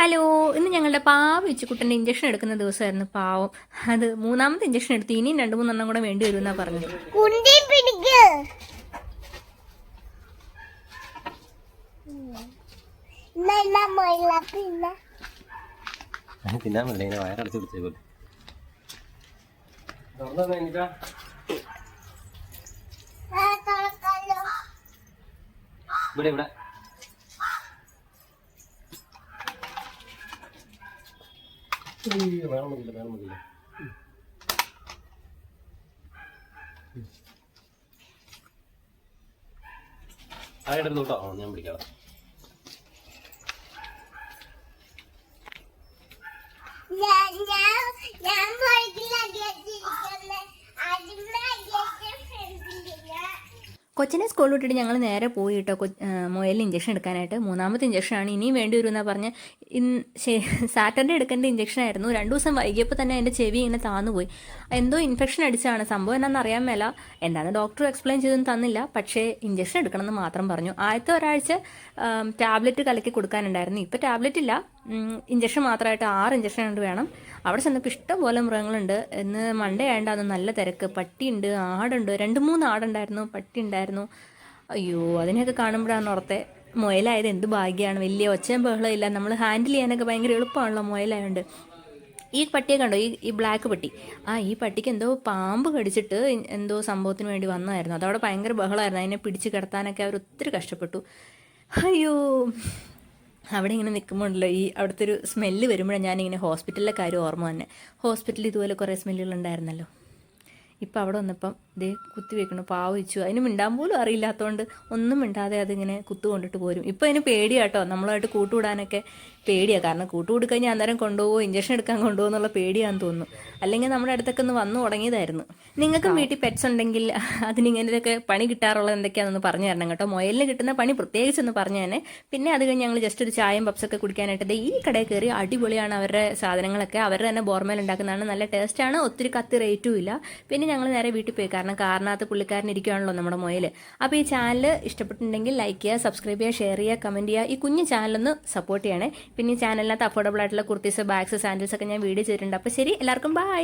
Hello ഇന്ന് ഞങ്ങളുടെ പാവ ഇച്ചുക്കുട്ടന്റെ ഇഞ്ചക്ഷൻ എടുക്കുന്ന ദിവസമായിരുന്നു പാവം. അത് മൂന്നാമത്തെ ഇഞ്ചക്ഷൻ എടുത്തു ഇനിയും രണ്ട് മൂന്നെണ്ണം കൂടെ വേണ്ടി വരുമെന്നാ പറഞ്ഞു തിന്നാൻ പറ്റില്ല ഇങ്ങനെ വയറടച്ച് പിടിച്ചേക്കൂല ഇവിടെ ഇവിടെ. വേണമെന്നില്ല ഞാൻ പിടിക്കാം ഞാൻ ഞാൻ ഞാൻ ബൈക്കിൽ അടിച്ചിരിക്കുന്നത് അതിന്റെ ഫ്രണ്ടില്ല കൊച്ചിനെ സ്കൂളിൽ വിട്ടിട്ട് ഞങ്ങൾ നേരെ പോയി കേട്ടോ കൊ ഇഞ്ചക്ഷൻ എടുക്കാനായിട്ട്. മൂന്നാമത്തെ ഇഞ്ചക്ഷനാണ് ഇനിയും വേണ്ടി വരുമെന്നാണ് പറഞ്ഞ് ഇന്ന് സാറ്റർഡേ എടുക്കേണ്ട ഇഞ്ചക്ഷൻ ആയിരുന്നു. രണ്ടു ദിവസം വൈകിയപ്പോൾ തന്നെ എന്റെ ചെവി ഇങ്ങനെ താന്നുപോയി എന്തോ ഇൻഫെക്ഷൻ അടിച്ചാണ് സംഭവം എന്നാന്ന് അറിയാൻ മേല. എന്താണ് ഡോക്ടർ എക്സ്പ്ലെയിൻ ചെയ്തൊന്നും തന്നില്ല. പക്ഷേ ഇഞ്ചക്ഷൻ എടുക്കണമെന്ന് മാത്രം പറഞ്ഞു. ആദ്യത്തെ ഒരാഴ്ച ടാബ്ലറ്റ് കലക്കി കൊടുക്കാനുണ്ടായിരുന്നു. ഇപ്പോൾ ടാബ്ലറ്റ് ഇല്ല. ഇഞ്ചക്ഷൻ മാത്രമായിട്ട് ആറ് ഇഞ്ചക്ഷൻ കൊണ്ട് വേണം. അവിടെ ചെന്നപ്പോൾ ഇഷ്ടംപോലെ മൃഗങ്ങളുണ്ട്. ഇന്ന് മണ്ടേ ആയതുകൊണ്ട് നല്ല തിരക്ക്. പട്ടിയുണ്ട് ആടുണ്ട്. രണ്ട് മൂന്ന് ആടുണ്ടായിരുന്നു. പട്ടി ഉണ്ടായിരുന്നു അയ്യോ അതിനെയൊക്കെ കാണുമ്പോഴാണ് ഓർത്തെ. മുയലായത് എന്ത് ഭാഗ്യമാണ് വലിയ ഒച്ചയും ബഹളം ഇല്ല. നമ്മൾ ഹാൻഡിൽ ചെയ്യാനൊക്കെ ഭയങ്കര എളുപ്പമാണല്ലോ മുയലായതുകൊണ്ട് ഈ പട്ടിയെ കണ്ടോ? ഈ ഈ ബ്ലാക്ക് പട്ടി. ആ ഈ പട്ടിക്ക് എന്തോ പാമ്പ് കടിച്ചിട്ട് എന്തോ സംഭവത്തിന് വേണ്ടി വന്നതായിരുന്നു. അതവിടെ ഭയങ്കര ബഹളമായിരുന്നു. അതിനെ പിടിച്ച് കിടത്താനൊക്കെ അവർ ഒത്തിരി കഷ്ടപ്പെട്ടു. അയ്യോ. അവിടെ ഇങ്ങനെ നിൽക്കുമ്പോഴല്ലോ ഈ അവിടുത്തെ ഒരു സ്മെല്ല് വരുമ്പോഴാണ് ഞാനിങ്ങനെ ഹോസ്പിറ്റലിലെ കാര്യം ഓർമ്മ തന്നെ ഹോസ്പിറ്റലിൽ ഇതുപോലെ കുറേ സ്മെല്ലുകൾ ഉണ്ടായിരുന്നല്ലോ. ഇപ്പം അവിടെ വന്നപ്പം ദേ കുത്തി വെക്കണം പാവിച്ചു അതിന് മിണ്ടാൻ പോലും അറിയില്ലാത്തതുകൊണ്ട് ഒന്നും മിണ്ടാതെ അതിങ്ങനെ കുത്തു കൊണ്ടിട്ട് പോരും. ഇപ്പം അതിന് പേടിയാട്ടോ. നമ്മളായിട്ട് കൂട്ടുവിടാനൊക്കെ പേടിയാണ് കാരണം കൂട്ടുകൊടുക്കഴിഞ്ഞാൽ കഴിഞ്ഞാൽ അന്നേരം കൊണ്ടുപോകുമോ ഇഞ്ചക്ഷൻ എടുക്കാൻ കൊണ്ടുപോകുമോ എന്നുള്ള പേടിയാന്ന് തോന്നുന്നു അല്ലെങ്കിൽ നമ്മുടെ അടുത്തൊക്കെ ഒന്ന് വന്നു തുടങ്ങിയതായിരുന്നു നിങ്ങൾക്കും വീട്ടിൽ പെറ്റ്സ് ഉണ്ടെങ്കിൽ അതിനിങ്ങനെയൊക്കെ പണി കിട്ടാറുള്ളത് എന്തൊക്കെയാണെന്ന് പറഞ്ഞു തരണം കേട്ടോ. മൊയലിന് കിട്ടുന്ന പണി പ്രത്യേകിച്ചൊന്ന് പറഞ്ഞു തന്നെ. പിന്നെ അത് കഴിഞ്ഞ് ഞങ്ങൾ ജസ്റ്റ് ഒരു ചായയും പപ്സൊക്കെ കുടിക്കാനായിട്ട് ഈ കടയിൽ കയറി അടിപൊളിയാണ് അവരുടെ സാധനങ്ങളൊക്കെ. അവരുടെ തന്നെ ബോർമേൽ ഉണ്ടാക്കുന്നതാണ്. നല്ല ടേസ്റ്റാണ് ഒത്തിരി കത്തി റേറ്റും ഇല്ല. പിന്നെ ഞങ്ങൾ നേരെ വീട്ടിൽ പോയി. കാരണം കാറിനകത്ത് പുള്ളിക്കാരൻ ഇരിക്കുകയാണല്ലോ നമ്മുടെ മുയൽ അപ്പോൾ ഈ ചാനൽ ഇഷ്ടപ്പെട്ടിട്ടുണ്ടെങ്കിൽ ലൈക്ക് ചെയ്യുക സബ്സ്ക്രൈബ് ചെയ്യുക ഷെയർ ചെയ്യുക കമന്റ് ചെയ്യുക. ഈ കുഞ്ഞു ചാനലൊന്ന് സപ്പോർട്ട് ചെയ്യണേ. പിന്നെ ഈ ചാനലിനകത്ത് അഫോർഡബിൾ ആയിട്ടുള്ള കുർത്തീസ് ബാഗ്സ് സാൻഡിൽസ് ഒക്കെ ഞാൻ വീഡിയോ ചെയ്തിട്ടുണ്ട്. അപ്പോൾ ശരി എല്ലാവർക്കും ബൈ